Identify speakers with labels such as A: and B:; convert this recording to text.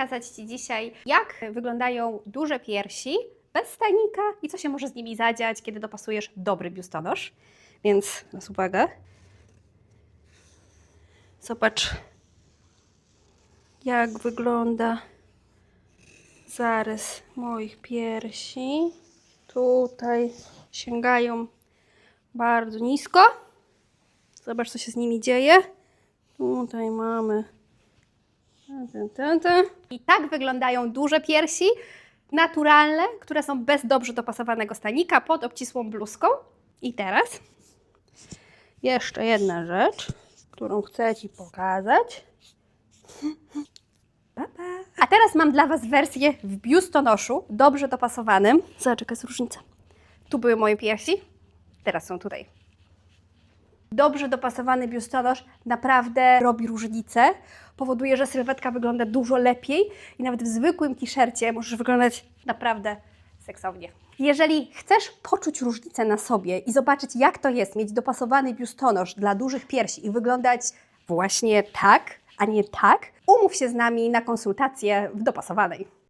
A: pokazać Ci dzisiaj, jak wyglądają duże piersi bez stanika i co się może z nimi zadziać, kiedy dopasujesz dobry biustonosz. Więc nas uwaga. Zobacz, jak wygląda zarys moich piersi. Tutaj sięgają bardzo nisko. Zobacz, co się z nimi dzieje. Tutaj mamy. I tak wyglądają duże piersi, naturalne, które są bez dobrze dopasowanego stanika pod obcisłą bluzką. I teraz jeszcze jedna rzecz, którą chcę Ci pokazać. Pa, pa. A teraz mam dla Was wersję w biustonoszu, dobrze dopasowanym. Zobacz, jaka jest różnica. Tu były moje piersi, teraz są tutaj. Dobrze dopasowany biustonosz naprawdę robi różnicę. Powoduje, że sylwetka wygląda dużo lepiej i nawet w zwykłym t-shircie możesz wyglądać naprawdę seksownie. Jeżeli chcesz poczuć różnicę na sobie i zobaczyć, jak to jest mieć dopasowany biustonosz dla dużych piersi i wyglądać właśnie tak, a nie tak, umów się z nami na konsultację w dopasowanej.